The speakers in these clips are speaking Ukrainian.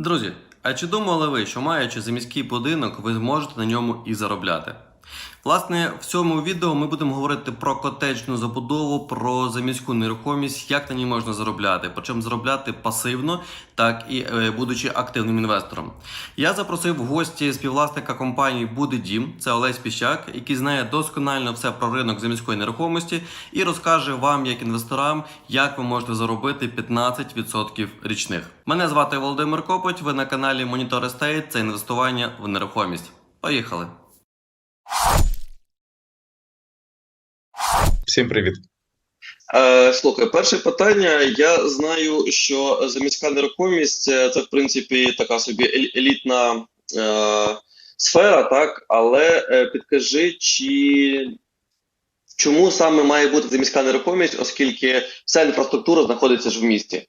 Друзі, а чи думали ви, що маючи заміський будинок, ви зможете на ньому і заробляти? Власне, в цьому відео ми будемо говорити про котеджну забудову, про заміську нерухомість, як на ній можна заробляти, причому заробляти пасивно, так і е, будучи активним інвестором. Я запросив в гості співвласника компанії Буде Дім, це Олесь Піщак, який знає досконально все про ринок заміської нерухомості і розкаже вам, як інвесторам, як ви можете заробити 15% річних. Мене звати Володимир Копоть. Ви на каналі Monitor Estate, це інвестування в нерухомість. Поїхали! Всім привіт. Е, слухай, перше питання. Я знаю, що заміська нерухомість е, це в принципі така собі елітна е, сфера, так? Але е, підкажи, чи чому саме має бути заміська нерухомість, оскільки вся інфраструктура знаходиться ж в місті?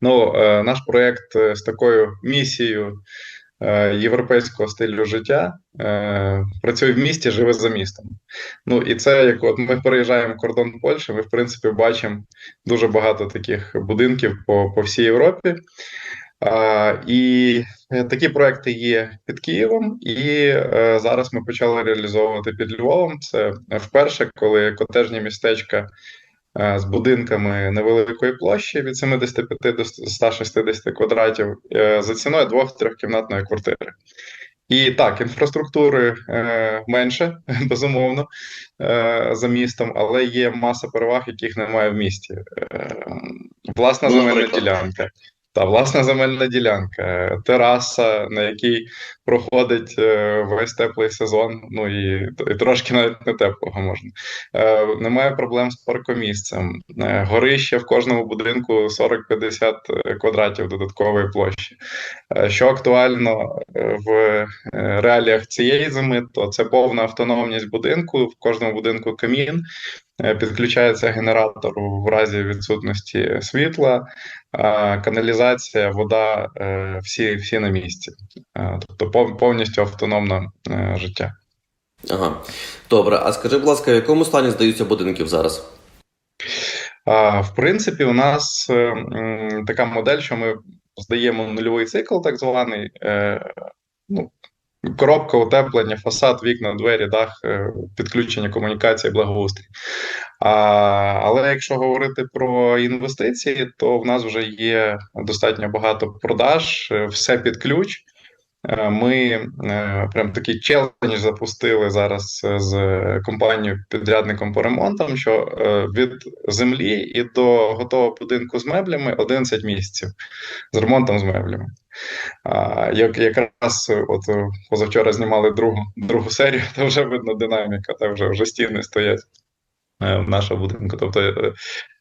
Ну, е, наш проєкт з такою місією європейського стилю життя е, працює в місті, живе за містом. Ну і це як от ми переїжджаємо кордон Польщі, ми в принципі бачимо дуже багато таких будинків по, по всій Європі. А, і е, такі проекти є під Києвом, і е, зараз ми почали реалізовувати під Львовом. Це вперше, коли котежні містечка е, з будинками невеликої площі від 75 до 160 квадратів е, за ціною двох-трьохкімнатної квартири. І так, інфраструктури е, менше, безумовно, е, за містом, але є маса переваг, яких немає в місті. Е, власна Ну, земельна ділянка. Та власна земельна ділянка, тераса, на якій проходить е, весь теплий сезон, ну і, і трошки навіть не теплого можна. Е, немає проблем з паркомісцем. Е, горище в кожному будинку 40-50 квадратів додаткової площі. Е, що актуально е, в е, реаліях цієї зими, то це повна автономність будинку. В кожному будинку камін. Е, Підключається генератор в разі відсутності світла, каналізація, вода, е, всі, всі на місці. Е, Тобто повністю автономне життя. Ага. Добре, а скажи, будь ласка, в якому стані здаються будинків зараз? В принципі, у нас така модель, що ми здаємо нульовий цикл, так званий. Ну, коробка, утеплення, фасад, вікна, двері, дах, е, підключення комунікації, благоустрій. А, але якщо говорити про інвестиції, то в нас вже є достатньо багато продаж, е, все під ключ. Е, Ми е, прям такий челендж запустили зараз е, з компанією підрядником по ремонтам, що від землі і до готового будинку з меблями 11 місяців з ремонтом з меблями. Як, якраз от позавчора знімали другу, другу серію, то вже видно динаміка, та вже, вже стіни стоять в нашому будинку. Тобто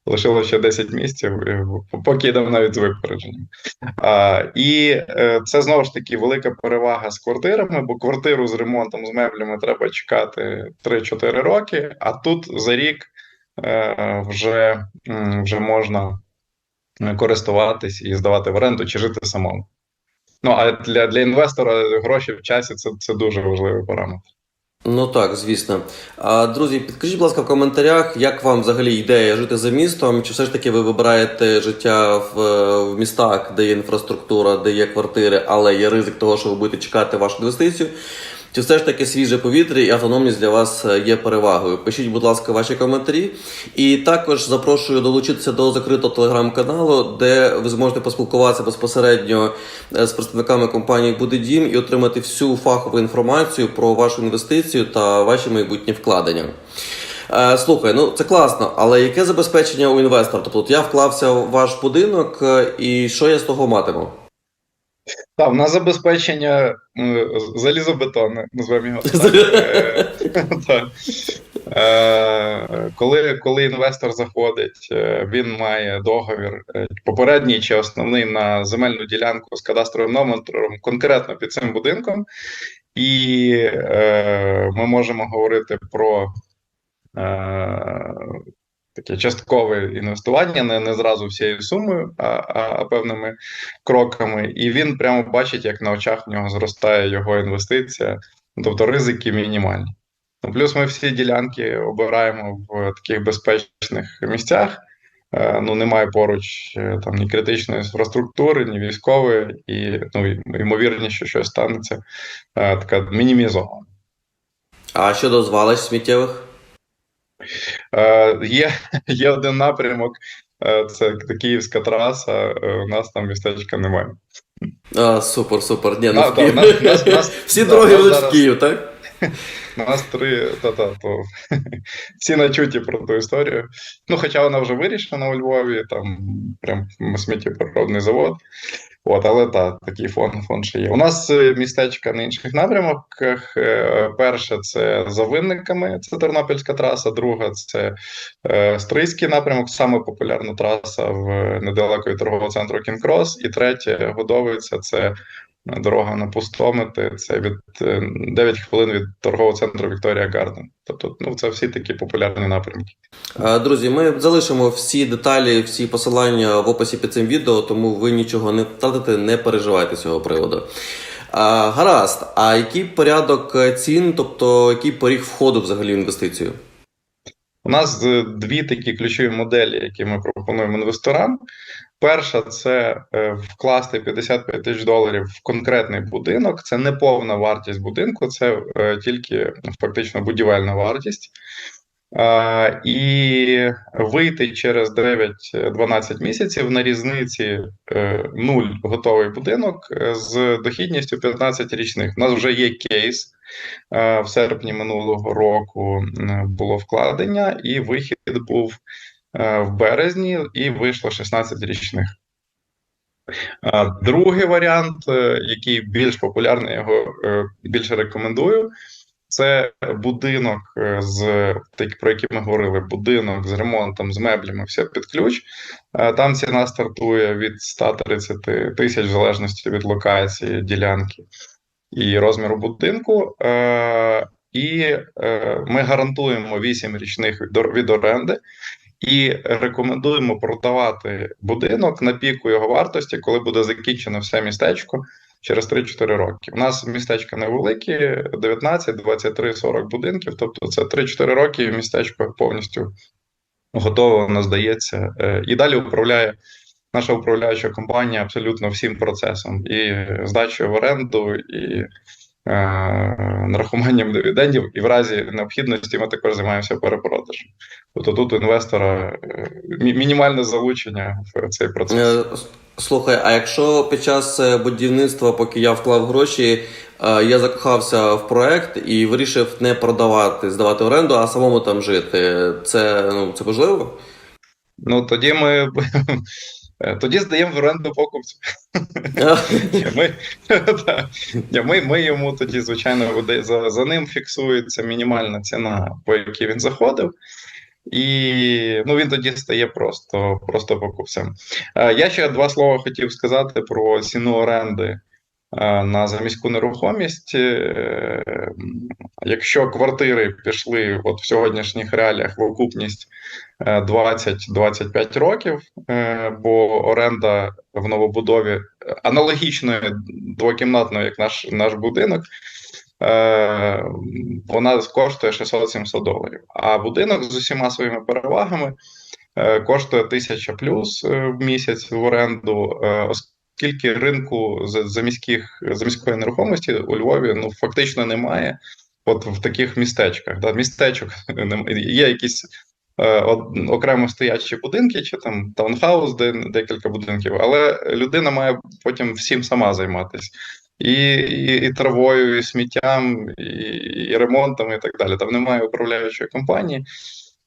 лишилося ще 10 місяців, е, поки йдемо навіть з випередженням. А, і е, це знову ж таки велика перевага з квартирами, бо квартиру з ремонтом з меблями треба чекати 3-4 роки, а тут за рік е, вже, вже можна користуватись і здавати в оренду чи жити самому. Ну, а для, для інвестора гроші в часі це, це дуже важливий параметр. Ну так, звісно. А друзі, підкажіть, будь ласка, в коментарях, як вам взагалі ідея жити за містом? Чи все ж таки ви вибираєте життя в, в містах, де є інфраструктура, де є квартири, але є ризик того, що ви будете чекати вашу інвестицію? Чи все ж таки свіже повітря і автономність для вас е, є перевагою? Пишіть, будь ласка, ваші коментарі. І також запрошую долучитися до закритого телеграм-каналу, де ви зможете поспілкуватися безпосередньо е, з представниками компанії Буде Дім і отримати всю фахову інформацію про вашу інвестицію та ваші майбутні вкладення. Е, Слухай, ну це класно, але яке забезпечення у інвестора? Тобто я вклався в ваш будинок, і що я з того матиму? Так, в нас забезпечення залізобетонне, назвемо його так. Е, Коли, коли інвестор заходить, е, він має договір е, попередній чи основний на земельну ділянку з кадастровим номером конкретно під цим будинком, і е, ми можемо говорити про таке часткове інвестування, не, не зразу всією сумою, а, а, а певними кроками, і він прямо бачить, як на очах в нього зростає його інвестиція, тобто ризики мінімальні. Ну, плюс ми всі ділянки обираємо в таких безпечних місцях, е, ну, немає поруч е, там ні критичної інфраструктури, ні військової, і ну, ймовірність, що щось станеться, е, така мінімізована. А щодо звалищ сміттєвих? Е, Є, є один напрямок, е, це Київська траса. е, У нас там містечка немає. А, супер, супер. Ні, ну, Да, в Київ. нас- нас- нас- Всі да, дороги ведуть в Київ, так? У нас три, та-та, то всі начуті про ту історію. Ну, хоча вона вже вирішена у Львові, там прям сміттєприrodний завод. От, але так, такий фон, фон ще є. У нас е, містечка на інших напрямках. Е, Перше це за винниками, це Тернопільська траса. Друга це е, Стрийський напрямок, саме популярна траса в недалеко від торгового центру Кінкрос. І третє Годовиця це дорога на пустомити. Це від е, 9 хвилин від торгового центру Вікторія Гарден. Тобто, ну це всі такі популярні напрямки. Друзі, ми залишимо всі деталі, всі посилання в описі під цим відео, тому ви нічого не втратите, не переживайте з цього приводу. А, гаразд, а який порядок е, цін, тобто який поріг входу взагалі в інвестицію? У нас е, дві такі ключові моделі, які ми пропонуємо інвесторам. Перша це е, вкласти 55 тисяч доларів в конкретний будинок. Це не повна вартість будинку, це е, тільки фактично будівельна вартість. І вийти через 9-12 місяців на різниці е, нуль готовий будинок з дохідністю 15 річних. У нас вже є кейс. В серпні минулого року було вкладення, і вихід був в березні, і вийшло 16 річних. Е, Другий варіант, е, який більш популярний, його е, більше рекомендую. Це будинок е, з про який ми говорили: будинок з ремонтом, з меблями, все під ключ. Е, Там ціна стартує від 130 тисяч в залежності від локації, ділянки і розміру будинку. Е, І е, ми гарантуємо 8 річних від оренди. І рекомендуємо продавати будинок на піку його вартості, коли буде закінчено все містечко через 3-4 роки. У нас містечка невеликі, 19, 23, 40 будинків. Тобто це 3-4 роки, і містечко повністю готове, воно здається. Е, І далі управляє наша управляюча компанія абсолютно всім процесом: і здачею в оренду, і нарахуванням дивідендів, і в разі необхідності ми також займаємося перепродажем. Тобто тут у інвестора е, мінімальне залучення в цей процес. Е, Слухай, а якщо під час е, будівництва, поки я вклав гроші, е, я закохався в проект і вирішив не продавати, здавати в оренду, а самому там жити, це ну це можливо? Ну тоді ми е, тоді здаємо в оренду покупцю. Ми, ми, йому тоді, звичайно, за, за ним фіксується мінімальна ціна, по якій він заходив. І ну, він тоді стає просто, просто покупцем. Е, Я ще два слова хотів сказати про ціну оренди е, на заміську нерухомість. Е, Якщо квартири пішли от в сьогоднішніх реаліях в окупність е, 20-25 років, е, бо оренда в новобудові аналогічної двокімнатної, як наш, наш будинок, е, вона коштує 600-700 доларів. А будинок з усіма своїми перевагами е, коштує 1000 плюс е, в місяць в оренду. Оскільки ринку за, за, міських, за міської нерухомості у Львові ну, фактично немає. От в таких містечках, да, містечок є якісь е, окремо стоячі будинки, чи там таунхаус, де декілька будинків, але людина має потім всім сама займатися. І, і, і травою, і сміттям, і, і ремонтом, і так далі. Там немає управляючої компанії.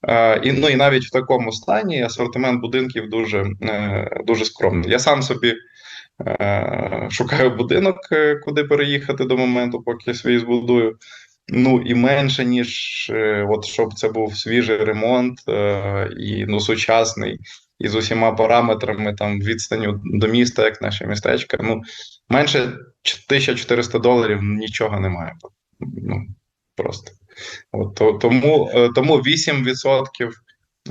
Е, і, ну, і навіть в такому стані асортимент будинків дуже, е, дуже скромний. Я сам собі шукаю будинок, е, куди переїхати до моменту, поки свій збудую. Ну і менше, ніж е, от щоб це був свіжий ремонт е, і ну, сучасний, і з усіма параметрами там відстаню до міста, як наше містечко. Ну, менше 1400 доларів нічого немає. Ну, просто. От, то, тому, е, тому 8%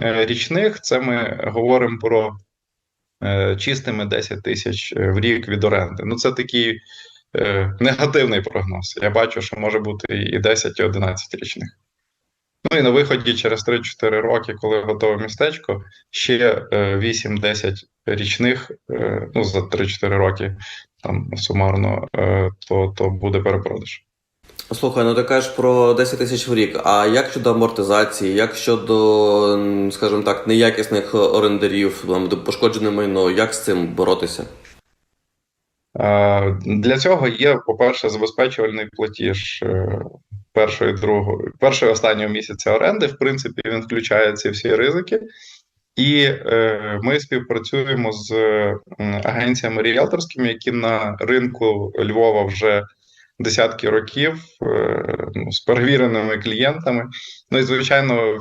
е, річних це ми говоримо про е, чистими 10 тисяч е, в рік від оренди. Ну, це такий е, негативний прогноз. Я бачу, що може бути і 10, і 11 річних. Ну і на виході через 3-4 роки, коли готове містечко, ще е, 8-10 річних, е, ну за 3-4 роки там сумарно, е, то, то буде перепродаж. Слухай, ну ти кажеш про 10 тисяч в рік. А як щодо амортизації, як щодо, скажімо так, неякісних орендарів, пошкоджене майно, як з цим боротися? Е, Для цього є, по-перше, забезпечувальний платіж е, першої, другої, першого останнього місяця оренди. В принципі, він включає ці всі ризики. І е, ми співпрацюємо з агенціями ріелторськими, які на ринку Львова вже десятки років е, ну, з перевіреними клієнтами. Ну і звичайно,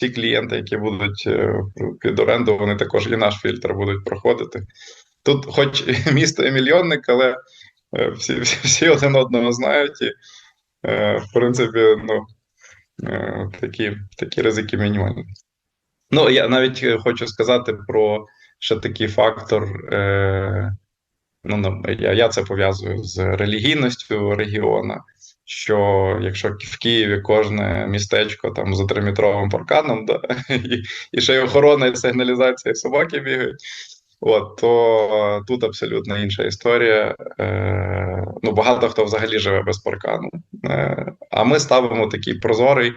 ті клієнти, які будуть е, під оренду, вони також і наш фільтр будуть проходити. Тут, хоч місто і мільйонник, але е, всі, всі, всі один одного знають, і в принципі, ну, такі, такі ризики мінімальні. Ну, я навіть хочу сказати про ще такий фактор. Ну, на- я, я це пов'язую з релігійністю регіону. Що якщо в Києві кожне містечко там за триметровим парканом, да, і, і ще й охорона і сигналізація і собаки бігають, От, то тут абсолютно інша історія. Е, ну, багато хто взагалі живе без паркану. Е, а ми ставимо такий прозорий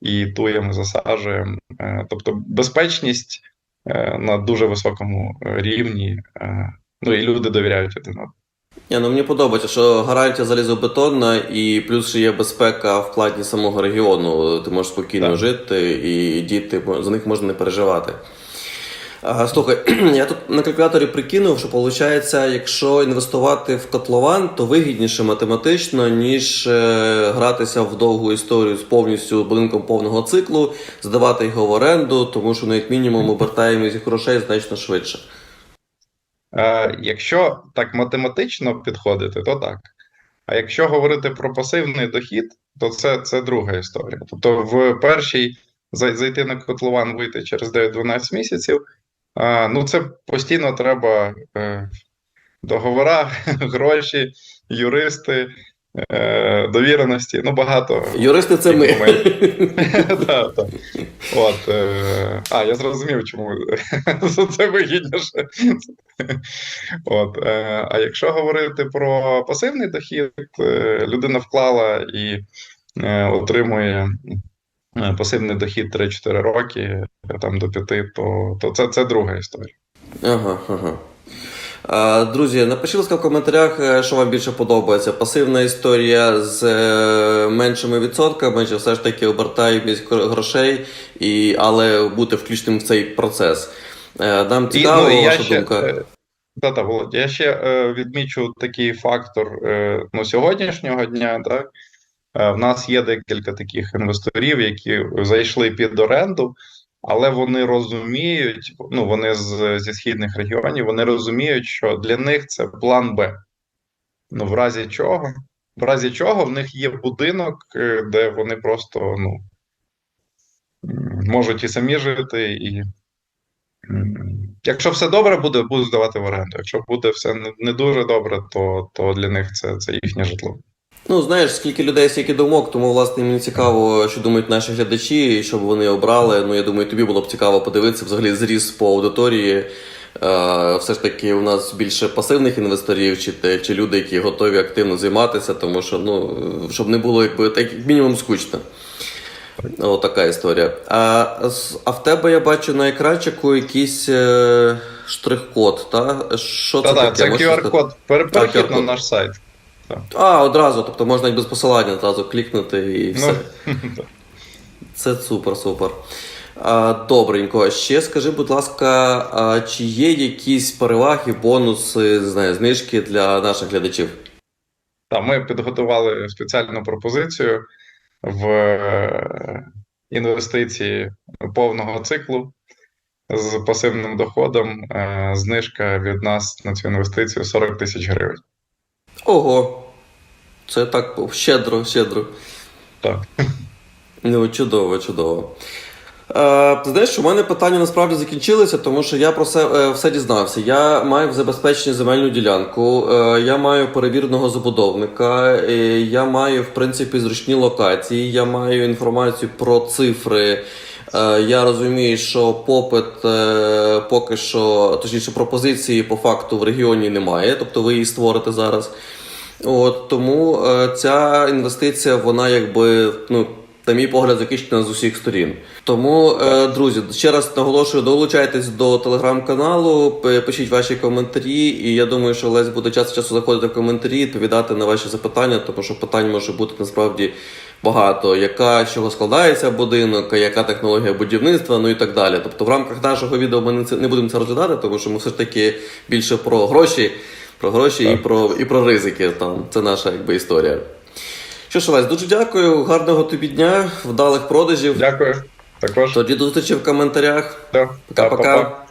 і туємо, засаджуємо. Е, тобто безпечність е, на дуже високому рівні. Е, ну і люди довіряють один одному. Ні, ну мені подобається, що гарантія залізобетонна і плюс ще є безпека в плані самого регіону. Ти можеш спокійно Так. жити, і діти за них можна не переживати. А, слухай, я тут на калькуляторі прикинув, що виходить, якщо інвестувати в котлован, то вигідніше математично, ніж е, гратися в довгу історію з повністю будинком повного циклу, здавати його в оренду, тому що ну, як мінімум обертаємість грошей значно швидше. Е, якщо так математично підходити, то так. А якщо говорити про пасивний дохід, то це, це друга історія. Тобто, в першій зайти на котлован, вийти через 9-12 місяців. А, ну, це постійно треба е, договора, гроші, юристи, е, довіреності. Ну, багато. Юристи це ми. От, е, а, я зрозумів, чому це вигідніше. От, е, а якщо говорити про пасивний дохід, е, людина вклала і е, отримує пасивний дохід 3-4 роки, там до 5, то, то це, це друга історія. Ага, ага. А, Друзі, напишіть, ласка, в коментарях, е, що вам більше подобається. Пасивна історія з е, меншими відсотками, чи все ж таки гро- грошей, і, але бути включеним в цей процес. Е, Нам цікаво, і я ваша ще, думка. е, Та-та, Володя, я ще е, відмічу такий фактор е, ну, сьогоднішнього дня. Так? Е, в нас є декілька таких інвесторів, які зайшли під оренду, але вони розуміють, ну вони з, зі східних регіонів, вони розуміють, що для них це план Б. Ну, в разі чого? В разі чого в них є будинок, е, де вони просто ну, можуть і самі жити, і Якщо все добре буде, будуть здавати в оренду. Якщо буде все не, дуже добре, то, то для них це, це їхнє житло. Ну, знаєш, скільки людей, стільки думок, тому власне мені цікаво, що думають наші глядачі, і щоб вони обрали. Ну, я думаю, тобі було б цікаво подивитися взагалі зріз по аудиторії. Е, все ж таки, у нас більше пасивних інвесторів, чи, чи люди, які готові активно займатися, тому що ну, щоб не було якби так як мінімум скучно. О, така історія. А, а в тебе я бачу на екранчику якийсь е, штрих-код, та? Що це Та-та, таке? це QR-код, Пер- перехід на наш сайт. А, одразу, тобто можна і без посилання одразу клікнути і все. Ну, Це супер, супер. А, добренько. Ще скажи, будь ласка, чи є якісь переваги, бонуси, не знаю, знижки для наших глядачів? Та, ми підготували спеціальну пропозицію в е, інвестиції повного циклу з пасивним доходом. Е, Знижка від нас на цю інвестицію 40 тисяч гривень. Ого. Це так щедро, щедро. Так. Ну, чудово, чудово. Е, ти знаєш, у мене питання насправді закінчилися, тому що я про все, е, все дізнався. Я маю в забезпеченні земельну ділянку, е, я маю перевіреного забудовника, е, я маю, в принципі, зручні локації, я маю інформацію про цифри. Е, Я розумію, що попит е, поки що, точніше, пропозиції по факту в регіоні немає, тобто ви її створите зараз. От тому е, ця інвестиція, вона якби, ну, на мій погляд, захищена з усіх сторін. Тому, е, друзі, ще раз наголошую, долучайтесь до телеграм-каналу, пишіть ваші коментарі, і я думаю, що Олесь буде час часу заходити в коментарі, відповідати на ваші запитання, тому що питань може бути насправді багато. Яка з чого складається будинок, яка технологія будівництва, ну і так далі. Тобто, в рамках нашого відео ми не будемо це розглядати, тому що ми все ж таки більше про гроші. Про гроші і про, і про ризики. Там. Це наша якби, історія. Що ж, Вась, дуже дякую. Гарного тобі дня, вдалих продажів. Дякую. Також. Тоді до зустрічі в коментарях. Да. Пока-пока. Па-па.